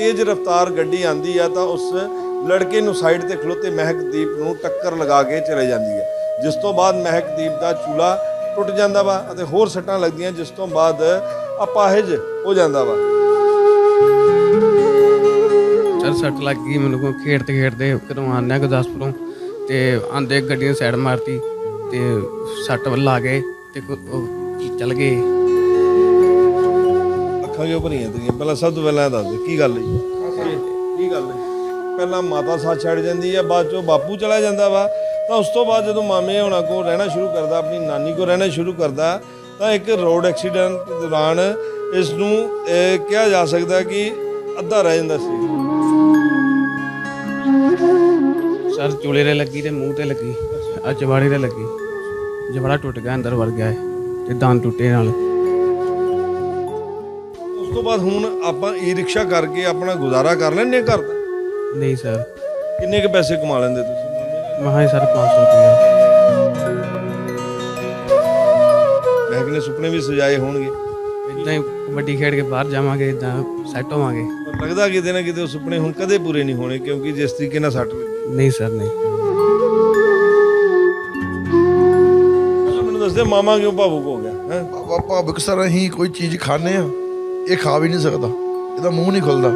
ਤੇਜ਼ ਰਫ਼ਤਾਰ ਗੱਡੀ ਆਂਦੀ ਆ ਤਾਂ ਉਸ ਲੜਕੇ ਨੂੰ ਸਾਈਡ ਤੇ ਖਲੋਤੇ ਮਹਿਕਦੀਪ ਨੂੰ ਟੱਕਰ ਲਗਾ ਕੇ ਚਲੇ ਜਾਂਦੀ ਹੈ ਜਿਸ ਤੋਂ ਬਾਅਦ ਮਹਿਕਦੀਪ ਦਾ ਚੂਲਾ ਟੁੱਟ ਜਾਂਦਾ ਵਾ ਅਤੇ ਹੋਰ ਸੱਟਾਂ ਲੱਗਦੀਆਂ, ਜਿਸ ਤੋਂ ਬਾਅਦ ਅਪਾਹਜ ਹੋ ਜਾਂਦਾ ਵਾ। ਸਰ ਸੱਟ ਲੱਗ ਗਈ ਮੈਨੂੰ ਕੋ ਖੇਡਦੇ ਖੇਡਦੇ ਕਦੋਂ ਆਉਂਦੇ ਗੁਰਦਾਸਪੁਰੋਂ ਤੇ ਆਂਦੇ ਗੱਡੀ ਨੇ ਸਾਈਡ ਮਾਰਤੀ ਤੇ ਸੱਟ ਵੱਲ ਆ ਗਏ ਤੇ ਕੋ- ਚੱਲ ਗਏ। ਅੱਖਾਂ ਕਿਉਂ ਭਰੀਆਂ ਤੇਰੀਆਂ। ਪਹਿਲਾਂ ਸਭ ਤੋਂ ਪਹਿਲਾਂ ਇਹ ਦੱਸ ਦੇ ਕੀ ਗੱਲ ਹੈ ਕੀ? ਗੱਲ ਹੈ ਪਹਿਲਾਂ ਮਾਤਾ ਸਾਥ ਛੱਡ ਜਾਂਦੀ ਹੈ ਬਾਅਦ ਚੋਂ ਬਾਪੂ ਚਲਾ ਜਾਂਦਾ ਵਾ। ਤਾਂ ਉਸ ਤੋਂ ਬਾਅਦ ਜਦੋਂ ਮਾਮੇ ਹੋਣਾ ਕੋਲ ਰਹਿਣਾ ਸ਼ੁਰੂ ਕਰਦਾ ਆਪਣੀ ਨਾਨੀ ਕੋਲ ਰਹਿਣਾ ਸ਼ੁਰੂ ਕਰਦਾ ਤਾਂ ਇੱਕ ਰੋਡ ਐਕਸੀਡੈਂਟ ਦੇ ਦੌਰਾਨ ਇਸ ਨੂੰ ਇਹ ਕਿਹਾ ਜਾ ਸਕਦਾ ਕਿ ਅੱਧਾ ਰਹਿ ਜਾਂਦਾ ਸੀ। ਸਰ ਚੂਲੇ ਤੇ ਲੱਗੀ ਤੇ ਮੂੰਹ ਤੇ ਲੱਗੀ ਆ ਜਵਾੜੇ ਤੇ ਲੱਗੀ। ਜਵਾੜਾ ਟੁੱਟ ਗਿਆ ਅੰਦਰ ਵੜ ਗਿਆ ਹੈ ਤੇ ਦੰਦ ਟੁੱਟੇ ਨਾਲ। ਉਸ ਤੋਂ ਬਾਅਦ ਹੁਣ ਆਪਾਂ ਈ ਰਿਕਸ਼ਾ ਕਰਕੇ ਆਪਣਾ ਗੁਜ਼ਾਰਾ ਕਰ ਲੈਂਦੇ ਹਾਂ ਘਰ ਦਾ? ਨਹੀਂ ਸਰ। ਕਿੰਨੇ ਕੁ ਪੈਸੇ ਕਮਾ ਲੈਂਦੇ ਤੁਸੀਂ? ਮਹਾਂ ਸਰ 500 ਰੁਪਏ ਮੈਂ ਕਿਨੇ ਸੁਪਨੇ ਵੀ ਸਜਾਏ ਹੋਣਗੇ। ਇਦਾਂ ਹੀ ਕਬੱਡੀ ਖੇਡ ਕੇ ਬਾਹਰ ਜਾਵਾਂਗੇ ਇਦਾਂ ਸੈੱਟ ਹੋਵਾਂਗੇ। ਪਰ ਲੱਗਦਾ ਕਿਤੇ ਨਾ ਕਿਤੇ ਉਹ ਸੁਪਨੇ ਹੁਣ ਕਦੇ ਪੂਰੇ ਨਹੀਂ ਹੋਣੇ ਕਿਉਂਕਿ ਜਿਸ ਤਰੀਕੇ ਨਾਲ ਸੱਟ ਨਹੀਂ ਸਰ ਨਹੀਂ। ਮੈਨੂੰ ਦੱਸਦੇ ਮਾਮਾ ਕਿਉਂ ਭਾਵੁਕ ਹੋ ਗਿਆ ਹੈ? ਬਾਬਾ ਭਾਵਕ ਸਰ ਅਸੀਂ ਕੋਈ ਚੀਜ਼ ਖਾਣੇ ਆ ਇਹ ਖਾ ਵੀ ਨਹੀਂ ਸਕਦਾ। ਇਹਦਾ ਮੂੰਹ ਨਹੀਂ ਖੁੱਲਦਾ।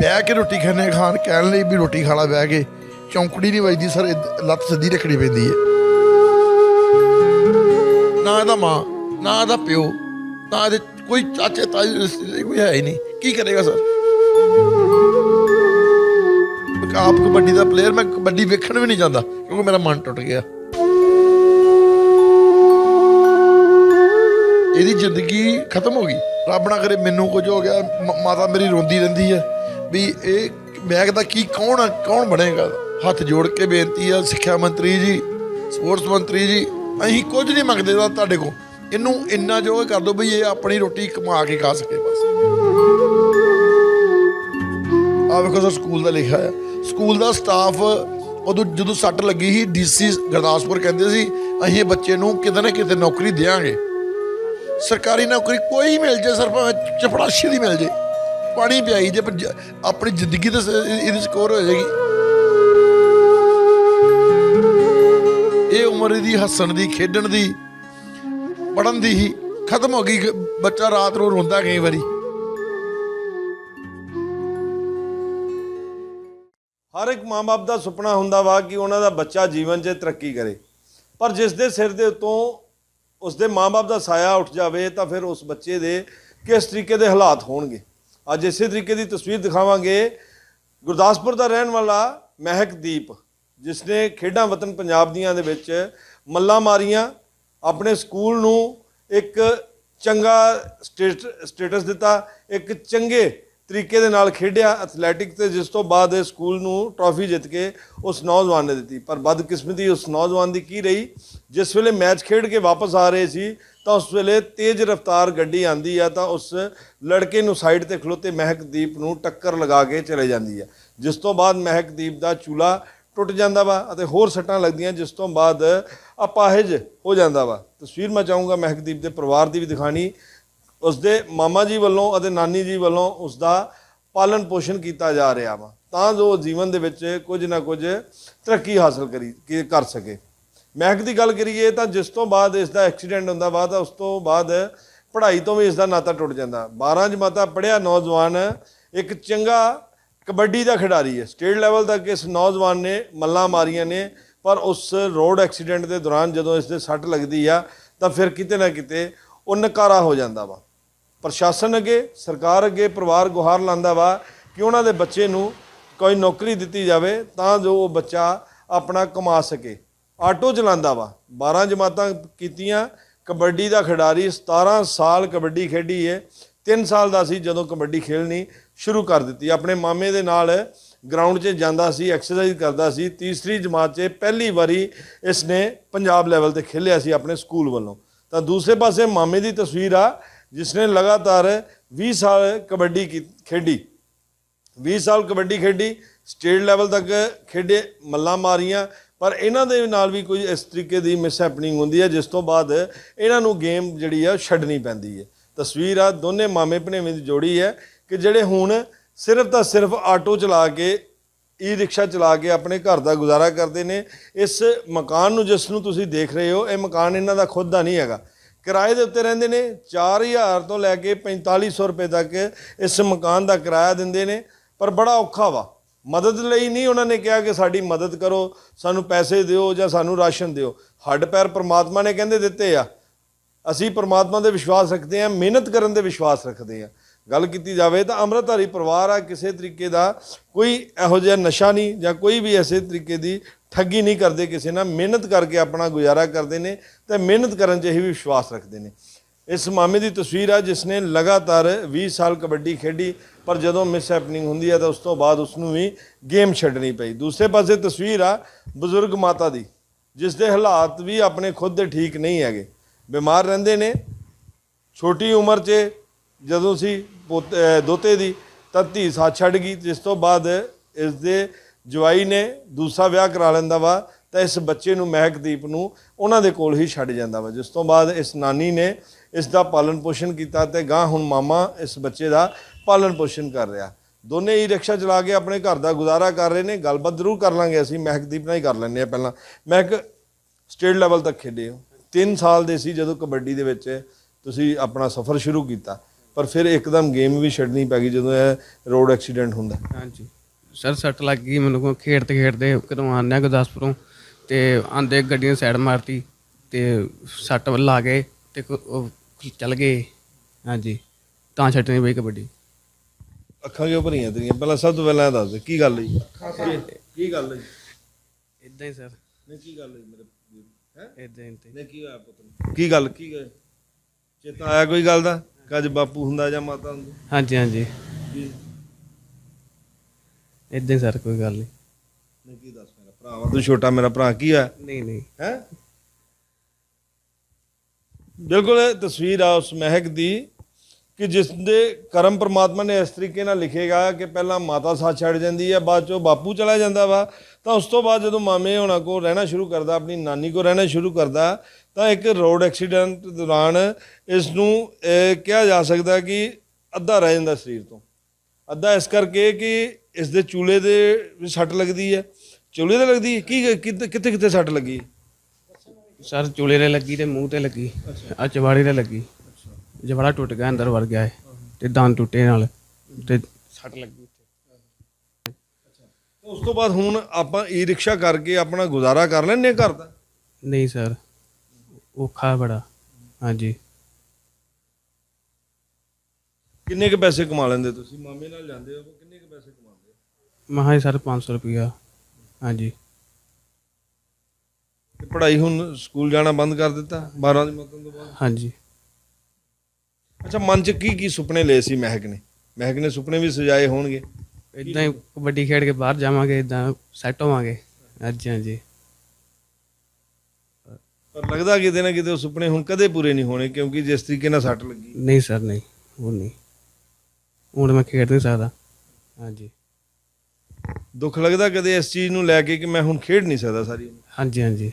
ਬਹਿ ਕੇ ਰੋਟੀ ਖਾਣੇ ਖਾਣ, ਕਹਿਣ ਲਈ ਵੀ ਰੋਟੀ ਖਾਲਾ ਬਹਿ ਕੇ। ਚੌਂਕੜੀ ਨਹੀਂ ਵੱਜਦੀ, ਸਰ ਲੱਤ ਸਿੱਧੀ ਰੱਖਣੀ ਪੈਂਦੀ ਹੈ। ਨਾ ਇਹਦਾ ਮਾਂ, ਨਾ ਇਹਦਾ ਪਿਓ, ਨਾ ਇਹਦੇ ਕੋਈ ਚਾਚੇ, ਤਾਏ, ਰਿਸ਼ਤੇ ਕੋਈ ਹੈ ਹੀ ਨਹੀਂ। ਕੀ ਕਰੇਗਾ, ਸਰ? ਆਪ ਕਬੱਡੀ ਦਾ ਪਲੇਅਰ ਮੈਂ ਕਬੱਡੀ ਵੇਖਣ ਵੀ ਨਹੀਂ ਜਾਂਦਾ, ਕਿਉਂਕਿ ਮੇਰਾ ਮਨ ਟੁੱਟ ਗਿਆ। ਇਹਦੀ ਜ਼ਿੰਦਗੀ ਖਤਮ ਹੋ ਗਈ। ਰੱਬ ਨਾ ਕਰੇ ਮੈਨੂੰ ਕੁਝ ਹੋ ਗਿਆ, ਮ- ਮਾਤਾ ਮੇਰੀ ਰੋਂਦੀ ਰਹਿੰਦੀ ਹੈ ਵੀ ਇਹ ਮੈਂ ਕਹਿੰਦਾ ਕੀ ਕੌਣ ਆ, ਕੌਣ ਬਣੇਗਾ? ਹੱਥ ਜੋੜ ਕੇ ਬੇਨਤੀ ਆ ਸਿੱਖਿਆ ਮੰਤਰੀ ਜੀ, ਸਪੋਰਟਸ ਮੰਤਰੀ ਜੀ, ਅਸੀਂ ਕੁਝ ਨਹੀਂ ਮੰਗਦੇ ਤਾਂ ਤੁਹਾਡੇ ਕੋਲ। ਇਹਨੂੰ ਇੰਨਾ ਜੋ ਕਰ ਦਿਓ ਵੀ ਇਹ ਆਪਣੀ ਰੋਟੀ ਕਮਾ ਕੇ ਖਾ ਸਕੇ ਬਸ। ਆ ਵੇਖੋ ਸਰ, ਸਕੂਲ ਦਾ ਲਿਖਿਆ ਆ ਸਕੂਲ ਦਾ ਸਟਾਫ ਉਦੋਂ ਜਦੋਂ ਸੱਟ ਲੱਗੀ ਸੀ, ਡੀਸੀ ਗੁਰਦਾਸਪੁਰ ਕਹਿੰਦੇ ਸੀ, ਅਸੀਂ ਇਹ ਬੱਚੇ ਨੂੰ ਕਿਤੇ ਨਾ ਕਿਤੇ ਨੌਕਰੀ ਦੇਵਾਂਗੇ ਸਰਕਾਰੀ ਨੌਕਰੀ ਕੋਈ ਮਿਲ ਜੇ ਸਰ ਭਾਵੇਂ ਚਪੜਾਸ਼ੀ ਦੀ ਮਿਲ ਜੇ। ਪਾਣੀ ਪਿਆਈ ਜੇ ਆਪਣੀ ਜ਼ਿੰਦਗੀ ਦਾ ਇਹਦੇ ਇਹਦੀ ਸਕੋਰ ਹੋ ਜਾਏਗੀ। ਇਹ ਉਮਰ ਦੀ ਹੱਸਣ ਦੀ, ਖੇਡਣ ਦੀ ਪੜਨ ਦੀ ਹੀ ਖਤਮ ਹੋ ਗਈ। ਬੱਚਾ ਰਾਤ ਨੂੰ ਰੋਂਦਾ ਕਈ ਵਾਰੀ। ਹਰ ਇੱਕ ਮਾਂ-ਬਾਪ ਦਾ ਸੁਪਨਾ ਹੁੰਦਾ ਵਾ ਕਿ ਉਹਨਾਂ ਦਾ ਬੱਚਾ ਜੀਵਨ 'ਚ ਤਰੱਕੀ ਕਰੇ। ਪਰ ਜਿਸ ਦੇ ਸਿਰ ਦੇ ਉੱਤੋਂ ਉਸ ਦੇ ਮਾਂ-ਬਾਪ ਦਾ ਸਾਇਆ ਉੱਠ ਜਾਵੇ ਤਾਂ ਫਿਰ ਉਸ ਬੱਚੇ ਦੇ ਕਿਸ ਤਰੀਕੇ ਦੇ ਹਾਲਾਤ ਹੋਣਗੇ? ਅੱਜ ਇਸੇ ਤਰੀਕੇ ਦੀ ਤਸਵੀਰ ਦਿਖਾਵਾਂਗੇ। ਗੁਰਦਾਸਪੁਰ ਦਾ ਰਹਿਣ ਵਾਲਾ ਮਹਿਕਦੀਪ ਜਿਸ ਨੇ ਖੇਡਾਂ ਵਤਨ ਪੰਜਾਬ ਦੀਆਂ ਦੇ ਵਿੱਚ ਮੱਲਾਂ ਮਾਰੀਆਂ, ਆਪਣੇ ਸਕੂਲ ਨੂੰ ਇੱਕ ਚੰਗਾ ਸਟੇਟ- ਸਟੇਟਸ ਦਿੱਤਾ, ਇੱਕ ਚੰਗੇ ਤਰੀਕੇ ਦੇ ਨਾਲ ਖੇਡਿਆ ਐਥਲੈਟਿਕ ਤੇ ਜਿਸ ਤੋਂ ਬਾਅਦ ਇਹ ਸਕੂਲ ਨੂੰ ਟਰਾਫੀ ਜਿੱਤ ਕੇ ਉਸ ਨੌਜਵਾਨ ਨੇ ਦਿੱਤੀ। ਪਰ ਬਦਕਿਸਮਤੀ ਉਸ ਨੌਜਵਾਨ ਦੀ ਕੀ ਰਹੀ? ਜਿਸ ਵੇਲੇ ਮੈਚ ਖੇਡ ਕੇ ਵਾਪਸ ਆ ਰਹੇ ਸੀ, ਤਾਂ ਉਸ ਵੇਲੇ ਤੇਜ਼ ਰਫ਼ਤਾਰ ਗੱਡੀ ਆਂਦੀ ਆ, ਤਾਂ ਉਸ ਲੜਕੇ ਨੂੰ ਸਾਈਡ ਤੇ ਖਲੋਤੇ ਮਹਿਕਦੀਪ ਨੂੰ ਟੱਕਰ ਲਗਾ ਕੇ ਚਲੇ ਜਾਂਦੀ ਆ। ਜਿਸ ਤੋਂ ਬਾਅਦ ਮਹਿਕਦੀਪ ਦਾ ਚੂਲਾ ਟੁੱਟ ਜਾਂਦਾ ਵਾ ਅਤੇ ਹੋਰ ਸੱਟਾਂ ਲੱਗਦੀਆਂ, ਜਿਸ ਤੋਂ ਬਾਅਦ ਅਪਾਹਜ ਹੋ ਜਾਂਦਾ ਵਾ। ਤਸਵੀਰ ਮੈਂ ਚਾਹੂੰਗਾ ਮਹਿਕਦੀਪ ਦੇ ਪਰਿਵਾਰ ਦੀ ਵੀ ਦਿਖਾਣੀ। ਉਸਦੇ ਮਾਮਾ ਜੀ ਵੱਲੋਂ ਅਤੇ ਨਾਨੀ ਜੀ ਵੱਲੋਂ ਉਸਦਾ ਪਾਲਣ ਪੋਸ਼ਣ ਕੀਤਾ ਜਾ ਰਿਹਾ ਵਾ। ਤਾਂ ਜੋ ਜੀਵਨ ਦੇ ਵਿੱਚ ਕੁਝ ਨਾ ਕੁਝ ਤਰੱਕੀ ਹਾਸਲ ਕਰੀ ਕੀ- ਕਰ ਸਕੇ। ਮਹਿਕ ਦੀ ਗੱਲ ਕਰੀਏ ਤਾਂ ਜਿਸ ਤੋਂ ਬਾਅਦ ਇਸ ਦਾ ਐਕਸੀਡੈਂਟ ਹੁੰਦਾ ਵਾ ਤਾਂ ਉਸ ਤੋਂ ਬਾਅਦ ਪੜ੍ਹਾਈ ਤੋਂ ਵੀ ਇਸ ਦਾ ਨਾਤਾ ਟੁੱਟ ਜਾਂਦਾ। 12 ਜਮਾਤਾ ਪੜ੍ਹਿਆ ਨੌਜਵਾਨ ਇੱਕ ਚੰਗਾ ਕਬੱਡੀ ਦਾ ਖਿਡਾਰੀ ਹੈ। ਸਟੇਟ ਲੈਵਲ ਤੱਕ ਇਸ ਨੌਜਵਾਨ ਨੇ ਮੱਲਾਂ ਮਾਰੀਆਂ ਨੇ, ਪਰ ਉਸ ਰੋਡ ਐਕਸੀਡੈਂਟ ਦੇ ਦੌਰਾਨ ਜਦੋਂ ਇਸ ਦੇ ਸੱਟ ਲੱਗਦੀ ਆ ਤਾਂ ਫਿਰ ਕਿਤੇ ਨਾ ਕਿਤੇ ਉਹ ਨਕਾਰਾ ਹੋ ਜਾਂਦਾ ਵਾ। ਪ੍ਰਸ਼ਾਸਨ ਅੱਗੇ, ਸਰਕਾਰ ਅੱਗੇ ਪਰਿਵਾਰ ਗੁਹਾਰ ਲਾਂਦਾ ਵਾ ਕਿ ਉਹਨਾਂ ਦੇ ਬੱਚੇ ਨੂੰ ਕੋਈ ਨੌਕਰੀ ਦਿੱਤੀ ਜਾਵੇ ਤਾਂ ਜੋ ਉਹ ਬੱਚਾ ਆਪਣਾ ਕਮਾ ਸਕੇ। ਆਟੋ ਚਲਾਉਂਦਾ ਵਾ। 12 ਜਮਾਤਾਂ ਕੀਤੀਆਂ। ਕਬੱਡੀ ਦਾ ਖਿਡਾਰੀ 17 ਸਾਲ ਕਬੱਡੀ ਖੇਡੀ ਹੈ 3 ਸਾਲ ਦਾ ਸੀ ਜਦੋਂ ਕਬੱਡੀ ਖੇਲਣੀ ਸ਼ੁਰੂ ਕਰ ਦਿੱਤੀ। ਆਪਣੇ ਮਾਮੇ ਦੇ ਨਾਲ ਗਰਾਊਂਡ 'ਚ ਜਾਂਦਾ ਸੀ, ਐਕਸਰਸਾਈਜ਼ ਕਰਦਾ ਸੀ। ਤੀਸਰੀ ਜਮਾਤ 'ਚ ਪਹਿਲੀ ਵਾਰੀ ਇਸ ਨੇ ਪੰਜਾਬ ਲੈਵਲ ਤੇ ਖੇਲਿਆ ਸੀ ਆਪਣੇ ਸਕੂਲ ਵੱਲੋਂ। ਤਾਂ ਦੂਸਰੇ ਪਾਸੇ ਮਾਮੇ ਦੀ ਤਸਵੀਰ ਆ ਜਿਸ ਨੇ ਲਗਾਤਾਰ 20 ਸਾਲ ਕਬੱਡੀ ਕੀ- ਖੇਡੀ। 20 ਸਾਲ ਕਬੱਡੀ ਖੇਡੀ, ਸਟੇਟ ਲੈਵਲ ਤੱਕ ਖੇਡੇ, ਮੱਲਾਂ ਮਾਰੀਆਂ। ਪਰ ਇਹਨਾਂ ਦੇ ਨਾਲ ਵੀ ਕੋਈ ਇਸ ਤਰੀਕੇ ਦੀ ਮਿਸ ਹੈਪਨਿੰਗ ਹੁੰਦੀ ਹੈ, ਜਿਸ ਤੋਂ ਬਾਅਦ ਇਹਨਾਂ ਨੂੰ ਗੇਮ ਜਿਹੜੀ ਆ ਉਹ ਛੱਡਣੀ ਪੈਂਦੀ ਹੈ। ਤਸਵੀਰ ਆ, ਦੋਨੇ ਮਾਮੇ ਭਣੇਵੇਂ ਦੀ ਜੋੜੀ ਹੈ ਕਿ ਜਿਹੜੇ ਹੁਣ ਸਿਰਫ ਤਾਂ ਸਿਰਫ ਆਟੋ ਚਲਾ ਕੇ ਈ ਰਿਕਸ਼ਾ ਚਲਾ ਕੇ ਆਪਣੇ ਘਰ ਦਾ ਗੁਜ਼ਾਰਾ ਕਰਦੇ ਨੇ। ਇਸ ਮਕਾਨ ਨੂੰ ਜਿਸ ਨੂੰ ਤੁਸੀਂ ਦੇਖ ਰਹੇ ਹੋ, ਇਹ ਮਕਾਨ ਇਹਨਾਂ ਦਾ ਖੁਦ ਦਾ ਨਹੀਂ ਹੈਗਾ। ਕਿਰਾਏ ਦੇ ਉੱਤੇ ਰਹਿੰਦੇ ਨੇ 4000 ਤੋਂ ਲੈ ਕੇ 4500 ਰੁਪਏ ਤੱਕ ਇਸ ਮਕਾਨ ਦਾ ਕਿਰਾਇਆ ਦਿੰਦੇ ਨੇ, ਪਰ ਬੜਾ ਔਖਾ ਵਾ। ਮਦਦ ਲਈ ਨਹੀਂ ਉਹਨਾਂ ਨੇ ਕਿਹਾ ਕਿ ਸਾਡੀ ਮਦਦ ਕਰੋ, ਸਾਨੂੰ ਪੈਸੇ ਦਿਓ ਜਾਂ ਸਾਨੂੰ ਰਾਸ਼ਨ ਦਿਓ। ਹੱਡ ਪੈਰ ਪ੍ਰਮਾਤਮਾ ਨੇ ਕਹਿੰਦੇ ਦਿੱਤੇ ਆ। ਅਸੀਂ ਪ੍ਰਮਾਤਮਾ ਦੇ ਵਿਸ਼ਵਾਸ ਰੱਖਦੇ ਹਾਂ, ਮਿਹਨਤ ਕਰਨ ਦੇ ਵਿਸ਼ਵਾਸ ਰੱਖਦੇ ਹਾਂ। ਗੱਲ ਕੀਤੀ ਜਾਵੇ ਤਾਂ ਅੰਮ੍ਰਿਤਧਾਰੀ ਪਰਿਵਾਰ ਆ, ਕਿਸੇ ਤਰੀਕੇ ਦਾ ਕੋਈ ਇਹੋ ਜਿਹਾ ਨਸ਼ਾ ਨਹੀਂ ਜਾਂ ਕੋਈ ਵੀ ਐਸੇ ਤਰੀਕੇ ਦੀ ਠੱਗੀ ਨਹੀਂ ਕਰਦੇ ਕਿਸੇ ਨਾਲ, ਮਿਹਨਤ ਕਰਕੇ ਆਪਣਾ ਗੁਜ਼ਾਰਾ ਕਰਦੇ ਨੇ ਤੇ ਮਿਹਨਤ ਕਰਨ 'ਚ ਹੀ ਵਿਸ਼ਵਾਸ ਰੱਖਦੇ ਨੇ। ਇਸ ਮਾਮੇ ਦੀ ਤਸਵੀਰ ਆ ਜਿਸ ਨੇ ਲਗਾਤਾਰ 20 ਸਾਲ ਕਬੱਡੀ ਖੇਡੀ, ਪਰ ਜਦੋਂ ਮਿਸ ਹੈਪਨਿੰਗ ਹੁੰਦੀ ਹੈ ਤਾਂ ਉਸ ਤੋਂ ਬਾਅਦ ਉਸ ਨੂੰ ਵੀ ਗੇਮ ਛੱਡਣੀ ਪਈ। ਦੂਸਰੇ ਪਾਸੇ ਤਸਵੀਰ ਆ ਬਜ਼ੁਰਗ ਮਾਤਾ ਦੀ, ਜਿਸ ਦੇ ਹਾਲਾਤ ਵੀ ਆਪਣੇ ਖੁਦ ਦੇ ਠੀਕ ਨਹੀਂ ਹੈਗੇ। ਬਿਮਾਰ ਰਹਿੰਦੇ ਨੇ, ਛੋਟੀ ਉਮਰ 'ਚ ਜਦੋਂ ਸੀ ਪੋਤ- ਦੋਤੇ ਦੀ ਤਾਂ ਧੀ ਸਾਥ ਛੱਡ ਗਈ, ਜਿਸ ਤੋਂ ਬਾਅਦ ਇਸ ਦੇ ਜਵਾਈ ਨੇ ਦੂਸਰਾ ਵਿਆਹ ਕਰਾ ਲੈਂਦਾ ਵਾ, ਤਾਂ ਇਸ ਬੱਚੇ ਨੂੰ ਮਹਿਕਦੀਪ ਨੂੰ ਉਹਨਾਂ ਦੇ ਕੋਲ ਹੀ ਛੱਡ ਜਾਂਦਾ ਵਾ। ਜਿਸ ਤੋਂ ਬਾਅਦ ਇਸ ਨਾਨੀ ਨੇ ਇਸ ਦਾ ਪਾਲਣ ਪੋਸ਼ਣ ਕੀਤਾ ਤੇ ਗਾਂ ਹੁਣ ਮਾਮਾ ਇਸ ਬੱਚੇ ਦਾ ਪਾਲਣ ਪੋਸ਼ਣ ਕਰ ਰਿਹਾ। ਦੋਨੇ ਹੀ ਰਿਕਸ਼ਾ ਚਲਾ ਕੇ ਆਪਣੇ ਘਰ ਦਾ ਗੁਜ਼ਾਰਾ ਕਰ ਰਹੇ ਨੇ, ਗੱਲਬਾਤ ਜ਼ਰੂਰ ਕਰ ਲਾਂਗੇ ਅਸੀਂ, ਮਹਿਕਦੀਪ ਨਾਲ ਹੀ ਕਰ ਲੈਂਦੇ ਆ ਪਹਿਲਾਂ। ਮਹਿਕ ਸਟੇਟ ਲੈਵਲ ਤੱਕ ਖੇਡੇ ਹੋ। 3 ਸਾਲ ਦੇ ਸੀ ਜਦੋਂ ਕਬੱਡੀ ਦੇ ਵਿੱਚ ਤੁਸੀਂ ਆਪਣਾ ਸਫ਼ਰ ਸ਼ੁਰੂ ਕੀਤਾ, ਪਰ ਫਿਰ ਇੱਕਦਮ ਗੇਮ ਵੀ ਛੱਡਣੀ ਪੈ ਗਈ ਜਦੋਂ ਇਹ ਰੋਡ ਐਕਸੀਡੈਂਟ ਹੁੰਦਾ। ਹਾਂਜੀ। ਸਰ ਸੱਟ ਲੱਗ ਗਈ ਮੈਨੂੰ ਕੋ ਖੇਡਦੇ ਖੇਡਦੇ ਕਦੋਂ ਆਉਂਦੇ ਗੁਰਦਾਸਪੁਰੋਂ ਤੇ ਆਂਦੇ ਗੱਡੀ ਨੇ ਸਾਈਡ ਮਾਰਤੀ ਤੇ ਸੱਟ ਲਾ ਗਏ ਤੇ ਕੋ- ਉਹ ਚੱਲ ਗਏ। ਹਾਂਜੀ ਤਾਂ ਛੱਡਣੀ ਪਈ ਕਬੱਡੀ। ਅੱਖਾਂ ਕਿਉਂ ਭਰੀਆਂ ਤੇਰੀਆਂ? ਪਹਿਲਾਂ ਸਭ ਤੋਂ ਪਹਿਲਾਂ ਇਹ ਦੱਸ ਦੇ ਕੀ ਗੱਲ ਹੋਈ? ਕੀ ਗੱਲ ਹੋਈ? ਇਦਾਂ ਹੀ ਸਰ। ਨਹੀਂ ਕੀ ਗੱਲ ਹੋਈ ਮੇਰੇ ਹੈ? ਇਦਾਂ ਹੀ ਤੇ। ਨਹੀਂ ਕੀ ਹੋਇਆ ਪੁੱਤ? ਨੂੰ ਕੀ ਗੱਲ ਕੀ ਗਏ ਚੇਤਾ ਆਇਆ ਕੋਈ ਗੱਲ ਦਾ? ਕਿ ਅੱਜ ਬਾਪੂ ਹੁੰਦਾ ਜਾਂ ਮਾਤਾ ਹੁੰਦੀ? ਹਾਂਜੀ ਹਾਂਜੀ। ਕੀ ਇਦਾਂ ਹੀ ਸਰ ਕੋਈ ਗੱਲ ਨਹੀਂ। ਨਹੀਂ ਕੀ ਦੱਸ ਮੇਰਾ ਭਰਾ ਵਾ? ਤੂੰ ਛੋਟਾ ਮੇਰਾ ਭਰਾ ਕੀ ਆ ਨਹੀਂ ਨਹੀਂ। ਹੈ? ਬਿਲਕੁਲ ਇਹ ਤਸਵੀਰ ਆ ਉਸ ਮਹਿਕ ਦੀ ਕਿ ਜਿਸ ਦੇ ਕਰਮ ਪ੍ਰਮਾਤਮਾ ਨੇ ਇਸ ਤਰੀਕੇ ਨਾਲ ਲਿਖੇਗਾ ਕਿ ਪਹਿਲਾਂ ਮਾਤਾ ਸਾਥ ਛੱਡ ਜਾਂਦੀ ਹੈ ਬਾਅਦ ਚੋਂ ਬਾਪੂ ਚਲਾ ਜਾਂਦਾ ਵਾ। ਤਾਂ ਉਸ ਤੋਂ ਬਾਅਦ ਜਦੋਂ ਮਾਮੇ ਹੋਣਾ ਕੋ ਰਹਿਣਾ ਸ਼ੁਰੂ ਕਰਦਾ ਆਪਣੀ ਨਾਨੀ ਕੋ ਰਹਿਣਾ ਸ਼ੁਰੂ ਕਰਦਾ ਤਾਂ ਇੱਕ ਰੋਡ ਐਕਸੀਡੈਂਟ ਦੌਰਾਨ ਇਸ ਨੂੰ ਕਿਹਾ ਜਾ ਸਕਦਾ ਕਿ ਅੱਧਾ ਰਹਿ ਜਾਂਦਾ ਸਰੀਰ ਤੋਂ। ਅੱਧਾ ਇਸ ਕਰਕੇ ਕਿ ਇਸ ਦੇ ਚੂਲੇ ਦੇ ਵੀ ਸੱਟ ਲੱਗਦੀ ਹੈ। ਚੂਲੇ ਤੇ ਲੱਗਦੀ ਹੈ? ਕੀ ਕਿੱਥੇ ਕਿੱਥੇ ਕਿੱਥੇ ਸੱਟ ਲੱਗੀ? ਸਰ ਚੂਲੇ ਤੇ ਲੱਗੀ ਤੇ ਮੂੰਹ ਤੇ ਲੱਗੀ। ਆ ਚਵਾੜੀ ਤੇ ਲੱਗੀ। ਜਵਾੜਾ ਟੁੱਟ ਗਿਆ ਅੰਦਰ ਵੜ ਗਿਆ ਹੈ ਤੇ ਦੰਦ ਟੁੱਟੇ ਨਾਲ ਤੇ ਸੱਟ ਲੱਗੀ ਉਸ ਤੋਂ ਬਾਅਦ ਹੁਣ ਆਪਾਂ ਈ ਰਿਕਸ਼ਾ ਕਰਕੇ ਆਪਣਾ ਗੁਜ਼ਾਰਾ ਕਰ ਲੈਂਦੇ ਹਾਂ ਘਰ ਦਾ? ਨਹੀਂ ਸਰ ਔਖਾ ਬੜਾ। ਹਾਂਜੀ। ਕਿੰਨੇ ਕੁ ਪੈਸੇ ਕਮਾ ਲੈਂਦੇ ਤੁਸੀਂ? ਮਾਮੇ ਨਾਲ ਜਾਂਦੇ ਹੋ ਕਿੰਨੇ ਕੁ ਪੈਸੇ ਕਮਾਉਂਦੇ ਹੋ? ਮਹਾ ਸਰ 500 ਰੁਪਇਆ ਹਾਂਜੀ। ਤੇ ਪੜ੍ਹਾਈ ਹੁਣ ਸਕੂਲ ਜਾਣਾ ਬੰਦ ਕਰ ਦਿੱਤਾ? 12 ਦੀ ਮਤਲਬ ਤੋਂ ਬਾਅਦ? ਹਾਂਜੀ। ਅੱਛਾ ਮਨ 'ਚ ਕੀ ਕੀ ਸੁਪਨੇ ਲਏ ਸੀ ਮਹਿਕ ਨੇ? ਮਹਿਕ ਨੇ ਸੁਪਨੇ ਵੀ ਸਜਾਏ ਹੋਣਗੇ। ਇਦਾਂ ਹੀ ਕਬੱਡੀ ਖੇਡ ਕੇ ਬਾਹਰ ਜਾਵਾਂਗੇ ਇਦਾਂ ਸੈੱਟ ਹੋਵਾਂਗੇ। ਹਾਂਜੀ ਹਾਂਜੀ। ਪਰ ਲੱਗਦਾ ਕਿਤੇ ਨਾ ਕਿਤੇ ਉਹ ਸੁਪਨੇ ਹੁਣ ਕਦੇ ਪੂਰੇ ਨਹੀਂ ਹੋਣੇ ਕਿਉਂਕਿ ਜਿਸ ਤਰੀਕੇ ਨਾਲ ਸੱਟ ਲੱਗੀ। ਨਹੀਂ ਸਰ ਨਹੀਂ ਉਹ ਨਹੀਂ। ਹੁਣ ਮੈਂ ਖੇਡ ਨਹੀਂ ਸਕਦਾ। ਹਾਂਜੀ। ਦੁੱਖ ਲੱਗਦਾ ਕਦੇ ਇਸ ਚੀਜ਼ ਨੂੰ ਲੈ ਕੇ ਕਿ ਮੈਂ ਹੁਣ ਖੇਡ ਨਹੀਂ ਸਕਦਾ ਸਾਰੀ ਉਮਰ। ਹਾਂਜੀ ਹਾਂਜੀ।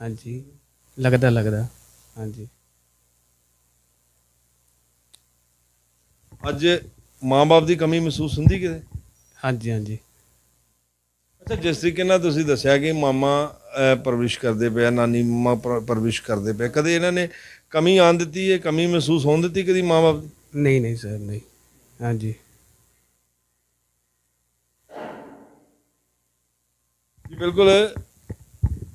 ਹਾਂਜੀ। ਲੱਗਦਾ ਲੱਗਦਾ। ਹਾਂਜੀ। ਅੱਜ ਮਾਂ-ਬਾਪ ਦੀ ਕਮੀ ਮਹਿਸੂਸ ਹੁੰਦੀ ਕਿਤੇ? ਹਾਂਜੀ ਹਾਂਜੀ। ਅੱਛਾ ਜਿਸ ਤਰੀਕੇ ਨਾਲ ਤੁਸੀਂ ਦੱਸਿਆ ਕਿ ਮਾਮਾ ਅਹ, ਪਰਵਰਿਸ਼ ਕਰਦੇ ਪਿਆ ਨਾਨੀ ਮਾਂ ਪਰ- ਪਰਵਰਿਸ਼ ਕਰਦੇ ਪਿਆ ਕਦੇ ਇਹਨਾਂ ਨੇ ਕਮੀ ਆਣ ਦਿੱਤੀ ਹੈ ਕਮੀ ਮਹਿਸੂਸ ਹੋਣ ਦਿੱਤੀ ਕਦੀ ਮਾਂ-ਬਾਪ ਦੀ? ਨਹੀਂ ਨਹੀਂ ਸਰ ਨਹੀਂ। ਹਾਂਜੀ। ਜੀ ਬਿਲਕੁਲ।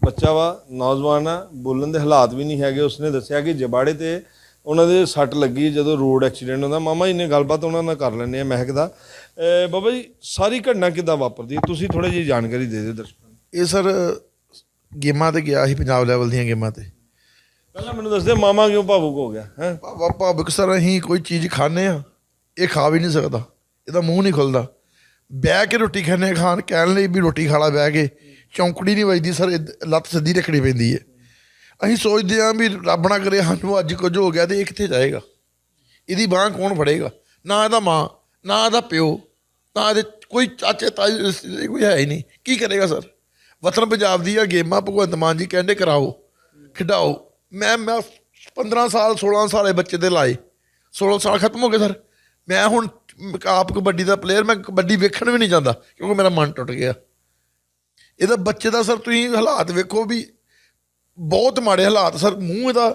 ਬੱਚਾ ਵਾ ਨੌਜਵਾਨ ਆ ਬੋਲਣ ਦੇ ਹਾਲਾਤ ਵੀ ਨਹੀਂ ਹੈਗੇ। ਉਸਨੇ ਦੱਸਿਆ ਕਿ ਜਬਾੜੇ ਤੇ ਉਹਨਾਂ ਦੇ ਸੱਟ ਲੱਗੀ ਜਦੋਂ ਰੋਡ ਐਕਸੀਡੈਂਟ ਹੁੰਦਾ। ਮਾਮਾ ਜੀ ਨੇ ਗੱਲਬਾਤ ਉਹਨਾਂ ਨਾਲ ਕਰ ਲੈਂਦੇ ਆ ਮਹਿਕ ਦਾ। ਬਾਬਾ ਜੀ ਸਾਰੀ ਘਟਨਾ ਕਿੱਦਾਂ ਵਾਪਰਦੀ ਹੈ? ਤੁਸੀਂ ਥੋੜੀ ਜਿਹੀ ਜਾਣਕਾਰੀ ਦੇ ਦਿਓ ਦਰਸ਼ਕਾਂ ਨੂੰ। ਇਹ ਸਰ ਗੇਮਾਂ ਤੇ ਗਿਆ ਸੀ ਪੰਜਾਬ ਲੈਵਲ ਦੀਆਂ ਗੇਮਾਂ ਤੇ। ਪਹਿਲਾਂ ਮੈਨੂੰ ਦੱਸ ਦਿਓ ਮਾਮਾ ਕਿਉਂ ਭਾਵੁਕ ਹੋ ਗਿਆ, ਹੈ? ਭਾਵ ਭਾਵੁਕ ਸਰ, ਅਸੀਂ ਕੋਈ ਚੀਜ਼ ਖਾਣੇ ਆ ਇਹ ਖਾ ਵੀ ਨਹੀਂ ਸਕਦਾ, ਇਹਦਾ ਮੂੰਹ ਨਹੀਂ ਖੁੱਲਦਾ। ਬਹਿ ਕੇ ਰੋਟੀ ਖਾਣੇ ਖਾਣ ਕਹਿਣ ਲਈ ਵੀ ਰੋਟੀ ਖਾ ਲਾ ਬਹਿ ਕੇ, ਚੌਂਕੜੀ ਨਹੀਂ ਵੱਜਦੀ ਸਰ ਇੱਧ- ਲੱਤ ਸਿੱਧੀ ਰੱਖਣੀ ਪੈਂਦੀ ਹੈ। ਅਸੀਂ ਸੋਚਦੇ ਹਾਂ ਵੀ ਰੱਬ ਨਾ ਕਰੇ, ਸਾਨੂੰ ਅੱਜ ਕੁਝ ਹੋ ਗਿਆ ਤੇ ਇਹ ਕਿੱਥੇ ਜਾਏਗਾ? ਇਹਦੀ ਬਾਹ ਕੌਣ ਫੜੇਗਾ? ਨਾ ਇਹਦਾ ਮਾਂ, ਨਾ ਇਹਦਾ ਪਿਓ, ਨਾ ਇਹਦੇ ਕੋਈ ਚਾਚੇ, ਤਾਏ ਰਿਸ਼ਤੇਦਾਰ ਕੋਈ ਹੈ ਹੀ ਨਹੀਂ। ਕੀ ਕਰੇਗਾ ਸਰ? ਵਤਨ ਪੰਜਾਬ ਦੀਆਂ ਗੇਮਾਂ ਭਗਵੰਤ ਮਾਨ ਜੀ ਕਹਿੰਦੇ ਕਰਾਓ, ਖਿਡਾਓ। ਮੈਂ ਮੈਂ 15 ਸਾਲ 16 ਸਾਲ ਬੱਚੇ ਦੇ ਲਾਏ। 16 ਸਾਲ ਖਤਮ ਹੋ ਗਏ ਸਰ। ਮੈਂ ਹੁਣ ਆਪ ਕਬੱਡੀ ਦਾ ਪਲੇਅਰ ਮੈਂ ਕਬੱਡੀ ਵੇਖਣ ਵੀ ਨਹੀਂ ਜਾਂਦਾ ਕਿਉਂਕਿ ਮੇਰਾ ਮਨ ਟੁੱਟ ਗਿਆ। ਇਹਦਾ ਬੱਚੇ ਦਾ ਸਰ ਤੁਸੀਂ ਹਾਲਾਤ ਵੇਖੋ ਵੀ ਬਹੁਤ ਮਾੜੇ ਹਾਲਾਤ ਸਰ। ਮੂੰਹ ਇਹਦਾ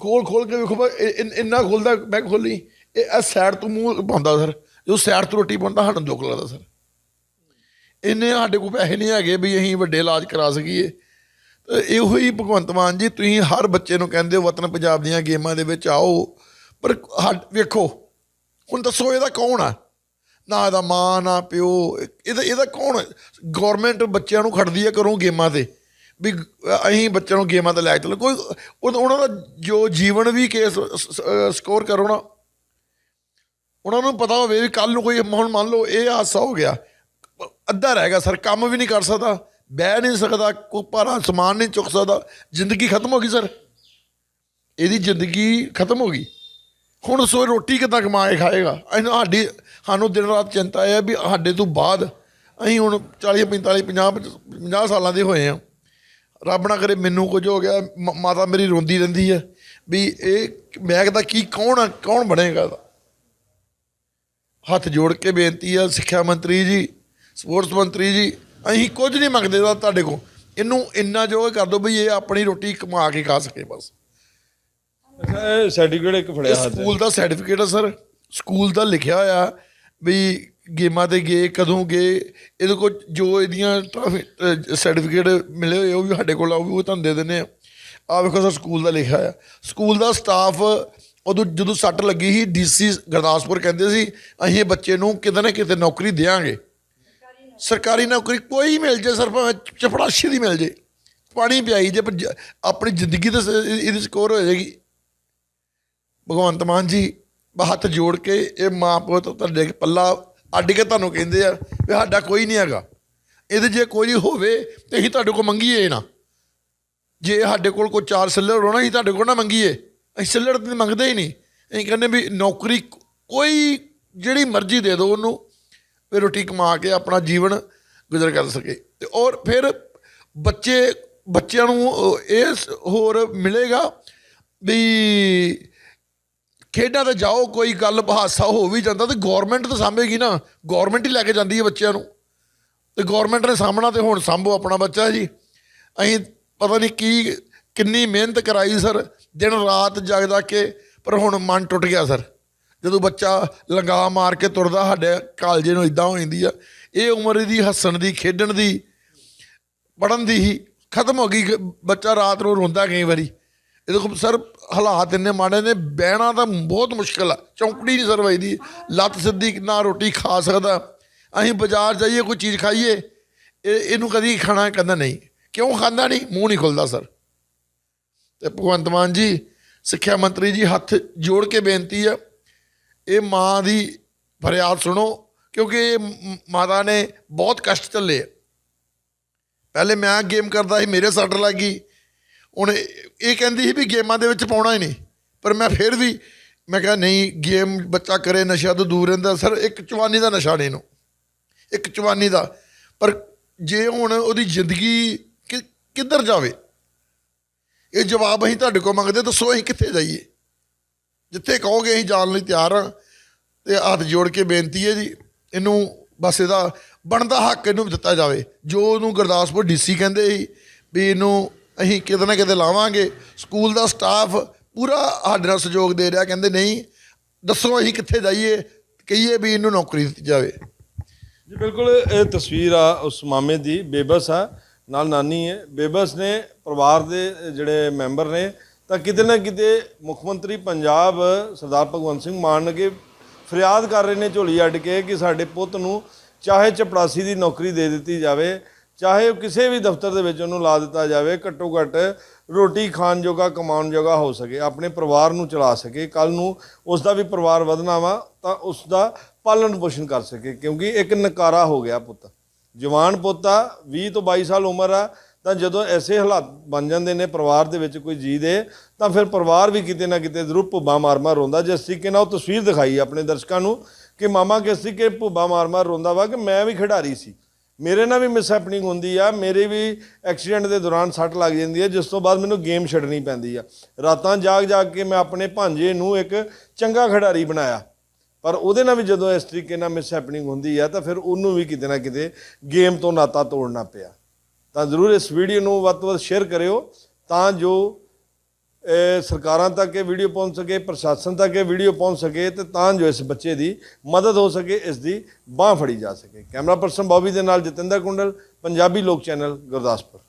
ਖੋਲ ਖੋਲ ਕੇ ਵੇਖੋ ਇੰਨਾ ਖੋਲਦਾ, ਮੈਂ ਖੋਲੀ, ਇਹ ਇਹ ਸਾਈਡ ਤੋਂ ਮੂੰਹ ਪਾਉਂਦਾ ਸਰ। ਜੋ ਸਾਈਡ ਤੋਂ ਰੋਟੀ ਪਾਉਂਦਾ, ਸਾਨੂੰ ਦੁੱਖ ਲੱਗਦਾ ਸਰ। ਇੰਨੇ ਸਾਡੇ ਕੋਲ ਪੈਸੇ ਨਹੀਂ ਹੈਗੇ ਵੀ ਅਸੀਂ ਵੱਡੇ ਇਲਾਜ ਕਰਾ ਸਕੀਏ। ਇਹੋ ਹੀ ਭਗਵੰਤ ਮਾਨ ਜੀ, ਤੁਸੀਂ ਹਰ ਬੱਚੇ ਨੂੰ ਕਹਿੰਦੇ ਹੋ ਵਤਨ ਪੰਜਾਬ ਦੀਆਂ ਗੇਮਾਂ ਦੇ ਵਿੱਚ ਆਓ। ਪਰ ਹੱਡ- ਵੇਖੋ, ਹੁਣ ਦੱਸੋ ਇਹਦਾ ਕੌਣ ਆ? ਨਾ ਇਹਦਾ ਮਾਂ, ਨਾ ਪਿਓ, ਇਹਦਾ ਇਹਦਾ ਕੌਣ? ਗਵਰਨਮੈਂਟ ਬੱਚਿਆਂ ਨੂੰ ਖੜਦੀ ਆ ਕਰੋ ਗੇਮਾਂ ਤੇ। ਵੀ ਅਸੀਂ ਬੱਚਿਆਂ ਨੂੰ ਗੇਮਾਂ ਤੇ ਲੈ ਕੇ ਚੱਲੋ। ਕੋਈ ਉਹਨਾਂ ਦਾ ਜੋ ਜੀਵਨ ਵੀ ਕੇਸ ਸਕੋਰ ਕਰੋ ਨਾ। ਉਹਨਾਂ ਨੂੰ ਪਤਾ ਹੋਵੇ ਵੀ ਕੱਲ ਨੂੰ ਕੋਈ, ਹੁਣ ਮੰਨ ਲਓ ਇਹ ਹਾਦਸਾ ਹੋ ਗਿਆ। ਅੱਧਾ ਰਹਿ ਗਿਆ ਸਰ, ਕੰਮ ਵੀ ਨਹੀਂ ਕਰ ਸਕਦਾ। ਬਹਿ ਨਹੀਂ ਸਕਦਾ ਕੋਈ ਭਾਰਾ ਸਮਾਨ ਨਹੀਂ ਚੁੱਕ ਸਕਦਾ। ਜ਼ਿੰਦਗੀ ਖਤਮ ਹੋ ਗਈ, ਸਰ। ਇਹਦੀ ਜ਼ਿੰਦਗੀ ਖਤਮ ਹੋ ਗਈ। ਹੁਣ ਸੋ ਰੋਟੀ ਕਿੱਦਾਂ ਕਮਾ ਕੇ ਖਾਏਗਾ? ਅਸੀਂ ਸਾਡੀ, ਸਾਨੂੰ ਦਿਨ ਰਾਤ ਚਿੰਤਾ ਹੈ ਵੀ ਸਾਡੇ ਤੋਂ ਬਾਅਦ ਅਸੀਂ ਹੁਣ 40 45 50 50 ਸਾਲਾਂ ਦੇ ਹੋਏ ਆ ਰੱਬ ਨਾ ਕਰੇ ਮੈਨੂੰ ਕੁਝ ਹੋ ਗਿਆ, ਮ- ਮਾਤਾ ਮੇਰੀ ਰੋਂਦੀ ਰਹਿੰਦੀ ਹੈ ਵੀ ਇਹ ਮੈਂ ਕਹਿੰਦਾ ਕੀ, ਕੌਣ ਆ, ਕੌਣ ਬਣੇਗਾ ਇਹਦਾ? ਹੱਥ ਜੋੜ ਕੇ ਬੇਨਤੀ ਆ ਸਿੱਖਿਆ ਮੰਤਰੀ ਜੀ, ਸਪੋਰਟਸ ਮੰਤਰੀ ਜੀ ਅਸੀਂ ਕੁਝ ਨਹੀਂ ਮੰਗਦੇ ਦਾ ਤੁਹਾਡੇ ਕੋਲ। ਇਹਨੂੰ ਇੰਨਾ ਜੋ ਕਰ ਦਿਓ ਵੀ ਇਹ ਆਪਣੀ ਰੋਟੀ ਕਮਾ ਕੇ ਖਾ ਸਕੇ ਬਸ। ਸਰਟੀਫਿਕੇਟ ਇੱਕ ਫੜਿਆ ਹੱਥ। ਸਕੂਲ ਦਾ ਸਰਟੀਫਿਕੇਟ ਹੈ ਸਰ। ਸਕੂਲ ਦਾ ਲਿਖਿਆ ਹੋਇਆ ਵੀ ਗੇਮਾਂ ਤੇ ਗਏ ਕਦੋਂ ਗਏ। ਇਹਦੇ ਕੋਲ ਜੋ ਇਹਦੀਆਂ ਸਰਟੀਫਿਕੇਟ ਮਿਲੇ ਹੋਏ ਉਹ ਵੀ ਸਾਡੇ ਕੋਲ ਆ ਉਹ ਵੀ ਤੁਹਾਨੂੰ ਦੇ ਦਿੰਦੇ ਆ। ਆ ਵੇਖੋ ਸਰ ਸਕੂਲ ਦਾ ਲਿਖਿਆ ਹੋਇਆ। ਸਕੂਲ ਦਾ ਸਟਾਫ ਉਦੋਂ ਜਦੋਂ ਸੱਟ ਲੱਗੀ ਸੀ ਡੀਸੀ ਗੁਰਦਾਸਪੁਰ ਕਹਿੰਦੇ ਸੀ ਅਸੀਂ ਇਹ ਬੱਚੇ ਨੂੰ ਕਿਤੇ ਨਾ ਕਿਤੇ ਨੌਕਰੀ ਦੇਵਾਂਗੇ ਸਰਕਾਰੀ ਨੌਕਰੀ ਕੋਈ ਮਿਲ ਜੇ ਸਰ ਚਪੜਾਸ਼ੀ ਦੀ ਮਿਲ ਜੇ। ਪਾਣੀ ਪਿਆਈ ਜੇ, ਪਰ ਜ- ਆਪਣੀ ਜ਼ਿੰਦਗੀ ਤੇ ਇਹਦੀ ਸਕੋਰ ਹੋ ਜਾਏਗੀ। ਭਗਵੰਤ ਮਾਨ ਜੀ ਹੱਥ ਜੋੜ ਕੇ ਇਹ ਮਾਂ ਪਿਓ ਤੋਂ ਤੁਹਾਡੇ ਪੱਲਾ ਅੱਡ ਕੇ ਤੁਹਾਨੂੰ ਕਹਿੰਦੇ ਆ ਵੀ ਸਾਡਾ ਕੋਈ ਨਹੀਂ ਹੈਗਾ। ਇਹਦੇ ਜੇ ਕੋਈ ਹੋਵੇ, ਤੇ ਅਸੀਂ ਤੁਹਾਡੇ ਕੋਲ ਮੰਗੀਏ ਨਾ। ਜੇ ਸਾਡੇ ਕੋਲ ਕੋਈ ਚਾਰ ਸਿੱਲਰ ਹੋਣਾ, ਅਸੀਂ ਤੁਹਾਡੇ ਕੋਲ ਨਾ ਮੰਗੀਏ। ਅਸੀਂ ਸਿੱਲਰ ਤੇ ਮੰਗਦੇ ਹੀ ਨਹੀਂ। ਅਸੀਂ ਕਹਿੰਦੇ ਵੀ ਨੌਕਰੀ ਕੋਈ ਜਿਹੜੀ ਮਰਜ਼ੀ ਦੇ ਦਿਓ ਉਹਨੂੰ। ਫਿਰ ਰੋਟੀ ਕਮਾ ਕੇ ਆਪਣਾ ਜੀਵਨ ਗੁਜ਼ਰ ਕਰ ਸਕੇ। ਤੇ ਔਰ ਫਿਰ ਬੱਚੇ, ਬੱਚਿਆਂ ਨੂੰ ਇਹ ਹੋਰ ਮਿਲੇਗਾ ਵੀ ਖੇਡਾਂ ਤੇ ਜਾਓ, ਕੋਈ ਗੱਲ ਹਾਦਸਾ ਹੋ ਵੀ ਜਾਂਦਾ ਤੇ ਗਵਰਨਮੈਂਟ ਤਾਂ ਸਾਂਭੇਗੀ ਨਾ। ਗਵਰਨਮੈਂਟ ਹੀ ਲੈ ਕੇ ਜਾਂਦੀ ਹੈ ਬੱਚਿਆਂ ਨੂੰ। ਤੇ ਗਵਰਨਮੈਂਟ ਨੇ ਸਾਹਮਣਾ ਤੇ ਹੁਣ ਸਾਂਭੋ ਆਪਣਾ ਬੱਚਾ ਜੀ। ਅਸੀਂ ਪਤਾ ਨਹੀਂ ਕੀ, ਕਿੰਨੀ ਮਿਹਨਤ ਕਰਾਈ ਸਰ। ਦਿਨ ਰਾਤ ਜਗਦਾ ਕੇ, ਪਰ ਹੁਣ ਮਨ ਟੁੱਟ ਗਿਆ ਸਰ। ਜਦੋਂ ਬੱਚਾ ਲੰਗਾ ਮਾਰ ਕੇ ਤੁਰਦਾ ਸਾਡੇ ਕਾਲਜੇ ਨੂੰ ਇਦਾਂ ਹੋ ਜਾਂਦੀ ਆ, ਇਹ ਉਮਰ ਦੀ ਹੱਸਣ ਦੀ, ਖੇਡਣ ਦੀ ਪੜਨ ਦੀ ਹੀ ਖਤਮ ਹੋ ਗਈ। ਬੱਚਾ ਰਾਤ ਨੂੰ ਰੋਂਦਾ ਕਈ ਵਾਰੀ। ਇਹਦੇ ਕੋਲ ਸਰ, ਹਾਲਾਤ ਇੰਨੇ ਮਾੜੇ ਨੇ, ਬਹਿਣਾ ਤਾਂ ਬਹੁਤ ਮੁਸ਼ਕਲ ਆ, ਚੌਂਕੜੀ ਨਹੀਂ ਸਰ ਵਜਦੀ। ਲੱਤ ਸਿੱਧੀ ਨਾ ਰੋਟੀ ਖਾ ਸਕਦਾ। ਅਸੀਂ ਬਾਜ਼ਾਰ ਜਾਈਏ, ਕੋਈ ਚੀਜ਼ ਖਾਈਏ, ਇਹ, ਇਹਨੂੰ ਕਦੀ ਖਾਣਾ ਕਹਿੰਦਾ ਨਹੀਂ। ਕਿਉਂ ਖਾਂਦਾ ਨਹੀਂ? ਮੂੰਹ ਨਹੀਂ ਖੁੱਲਦਾ ਸਰ। ਤੇ ਭਗਵੰਤ ਮਾਨ ਜੀ, ਸਿੱਖਿਆ ਮੰਤਰੀ ਜੀ ਹੱਥ ਜੋੜ ਕੇ ਬੇਨਤੀ ਆ ਇਹ ਮਾਂ ਦੀ ਫਰਿਆਦ ਸੁਣੋ, ਕਿਉਂਕਿ ਮਾਤਾ ਨੇ ਬਹੁਤ ਕਸ਼ਟ ਝੱਲੇ ਆ। ਪਹਿਲੇ ਮੈਂ ਗੇਮ ਕਰਦਾ ਸੀ, ਮੇਰੇ ਸੱਟ ਲੱਗ ਗਈ। ਹੁਣ ਇਹ ਕਹਿੰਦੀ ਸੀ ਵੀ ਗੇਮਾਂ ਦੇ ਵਿੱਚ ਪਾਉਣਾ ਹੀ ਨਹੀਂ। ਪਰ ਮੈਂ ਫਿਰ ਵੀ, ਮੈਂ ਕਿਹਾ ਨਹੀਂ, ਗੇਮ ਬੱਚਾ ਕਰੇ, ਨਸ਼ਾ ਤੋਂ ਦੂਰ ਰਹਿੰਦਾ। ਸਰ, ਇੱਕ ਚਵਾਨੀ ਦਾ ਨਸ਼ਾ ਨੇ ਨੂੰ ਇੱਕ ਚਵਾਨੀ ਦਾ। ਪਰ ਜੇ ਹੁਣ ਉਹਦੀ ਜ਼ਿੰਦਗੀ ਕਿ- ਕਿੱਧਰ ਜਾਵੇ? ਇਹ ਜਵਾਬ ਅਸੀਂ ਤੁਹਾਡੇ ਕੋਲ ਮੰਗਦੇ, ਦੱਸੋ ਅਸੀਂ ਕਿੱਥੇ ਜਾਈਏ? ਜਿੱਥੇ ਕਹੋਗੇ ਅਸੀਂ ਜਾਣ ਲਈ ਤਿਆਰ ਹਾਂ ਤੇ ਹੱਥ ਜੋੜ ਕੇ ਬੇਨਤੀ ਹੈ ਜੀ, ਇਹਨੂੰ ਬਸ ਇਹਦਾ ਬਣਦਾ ਹੱਕ ਇਹਨੂੰ ਦਿੱਤਾ ਜਾਵੇ। ਜੋ ਉਹਨੂੰ ਗੁਰਦਾਸਪੁਰ ਡੀਸੀ ਕਹਿੰਦੇ ਸੀ ਵੀ ਇਹਨੂੰ ਅਸੀਂ ਕਿਤੇ ਨਾ ਕਿਤੇ ਲਾਵਾਂਗੇ, ਸਕੂਲ ਦਾ ਸਟਾਫ ਪੂਰਾ ਸਾਡੇ ਨਾਲ ਸਹਿਯੋਗ ਦੇ ਰਿਹਾ, ਕਹਿੰਦੇ ਨਹੀਂ, ਦੱਸੋ ਅਸੀਂ ਕਿੱਥੇ ਜਾਈਏ, ਕਹੀਏ ਵੀ ਇਹਨੂੰ ਨੌਕਰੀ ਦਿੱਤੀ ਜਾਵੇ। ਜੀ, ਬਿਲਕੁਲ ਇਹ ਤਸਵੀਰ ਆ ਉਸ ਮਾਮੇ ਦੀ, ਬੇਬਸ ਆ, ਨਾਲ ਨਾਨੀ ਹੈ। ਬੇਬਸ ਨੇ ਪਰਿਵਾਰ ਦੇ ਜਿਹੜੇ ਮੈਂਬਰ ਨੇ ਤਾਂ ਕਿਤੇ ਨਾ ਕਿਤੇ ਮੁੱਖ ਮੰਤਰੀ ਪੰਜਾਬ ਸਰਦਾਰ ਭਗਵੰਤ ਸਿੰਘ ਮਾਨ ਅੱਗੇ ਫਰਿਆਦ ਕਰ ਰਹੇ ਨੇ ਝੋਲੀ ਅੱਡ ਕੇ ਕਿ ਸਾਡੇ ਪੁੱਤ ਨੂੰ ਚਾਹੇ ਚਪੜਾਸੀ ਦੀ ਨੌਕਰੀ ਦੇ ਦਿੱਤੀ ਜਾਵੇ, ਚਾਹੇ ਉਹ ਕਿਸੇ ਵੀ ਦਫ਼ਤਰ ਦੇ ਵਿੱਚ ਉਹਨੂੰ ਲਾ ਦਿੱਤਾ ਜਾਵੇ, ਘੱਟੋ ਘੱਟ ਰੋਟੀ ਖਾਣ ਜੋਗਾ, ਕਮਾਉਣ ਜੋਗਾ ਹੋ ਸਕੇ, ਆਪਣੇ ਪਰਿਵਾਰ ਨੂੰ ਚਲਾ ਸਕੇ ਕੱਲ ਨੂੰ ਉਸ ਦਾ ਵੀ ਪਰਿਵਾਰ ਵਧਣਾ ਵਾ, ਤਾਂ ਉਸ ਦਾ ਪਾਲਣ ਪੋਸ਼ਣ ਕਰ ਸਕੇ, ਕਿਉਂਕਿ ਇੱਕ ਨਕਾਰਾ ਹੋ ਗਿਆ ਪੁੱਤ। ਜਵਾਨ ਪੁੱਤ ਆ 20 ਤੋਂ 22 ਸਾਲ ਉਮਰ ਆ ਤਾਂ ਜਦੋਂ ਐਸੇ ਹਾਲਾਤ ਬਣ ਜਾਂਦੇ ਨੇ ਪਰਿਵਾਰ ਦੇ ਵਿੱਚ ਕੋਈ ਜੀ ਦੇ, ਤਾਂ ਫਿਰ ਪਰਿਵਾਰ ਵੀ ਕਿਤੇ ਨਾ ਕਿਤੇ ਜ਼ਰੂਰ ਭੁੱਬਾ ਮਾਰ-ਮਾਰ ਰੋਂਦਾ। ਜਿਸ ਤਰੀਕੇ ਨਾਲ ਉਹ ਤਸਵੀਰ ਦਿਖਾਈ ਆਪਣੇ ਦਰਸ਼ਕਾਂ ਨੂੰ ਕਿ ਮਾਮਾ ਕਿਸ ਤਰੀਕੇ ਭੁੱਬਾ ਮਾਰ-ਮਾਰ ਰੋਂਦਾ ਵਾ ਕਿ ਮੈਂ ਵੀ ਖਿਡਾਰੀ ਸੀ। ਮੇਰੇ ਨਾਲ ਵੀ ਮਿਸ ਹੈਪਨਿੰਗ ਹੁੰਦੀ ਆ, ਮੇਰੇ ਵੀ ਐਕਸੀਡੈਂਟ ਦੇ ਦੌਰਾਨ ਸੱਟ ਲੱਗ ਜਾਂਦੀ ਹੈ ਜਿਸ ਤੋਂ ਬਾਅਦ ਮੈਨੂੰ ਗੇਮ ਛੱਡਣੀ ਪੈਂਦੀ ਆ। ਰਾਤਾਂ ਜਾਗ ਜਾਗ ਕੇ ਮੈਂ ਆਪਣੇ ਭਾਂਜੇ ਨੂੰ ਇੱਕ ਚੰਗਾ ਖਿਡਾਰੀ ਬਣਾਇਆ। ਪਰ ਉਹਦੇ ਨਾਲ ਵੀ ਜਦੋਂ ਇਸ ਤਰੀਕੇ ਨਾਲ ਮਿਸ ਹੈਪਨਿੰਗ ਹੁੰਦੀ ਆ, ਤਾਂ ਫਿਰ ਉਹਨੂੰ ਵੀ ਕਿਤੇ ਨਾ ਕਿਤੇ ਗੇਮ ਤੋਂ ਨਾਤਾ ਤੋੜਨਾ ਪਿਆ। ਤਾਂ ਜ਼ਰੂਰ ਇਸ ਵੀਡੀਓ ਨੂੰ ਵੱਧ ਤੋਂ ਵੱਧ ਸ਼ੇਅਰ ਕਰਿਓ ਤਾਂ ਜੋ ਸਰਕਾਰਾਂ ਤੱਕ ਇਹ ਵੀਡੀਓ ਪਹੁੰਚ ਸਕੇ, ਪ੍ਰਸ਼ਾਸਨ ਤੱਕ ਇਹ ਵੀਡੀਓ ਪਹੁੰਚ ਸਕੇ ਤੇ ਤਾਂ ਜੋ ਇਸ ਬੱਚੇ ਦੀ ਮਦਦ ਹੋ ਸਕੇ, ਇਸ ਦੀ ਬਾਹ ਫੜੀ ਜਾ ਸਕੇ। ਕੈਮਰਾ ਪਰਸਨ ਬੌਬੀ ਦੇ ਨਾਲ ਜਤਿੰਦਰ ਕੁੰਡਲ, ਪੰਜਾਬੀ ਲੋਕ ਚੈਨਲ, ਗੁਰਦਾਸਪੁਰ।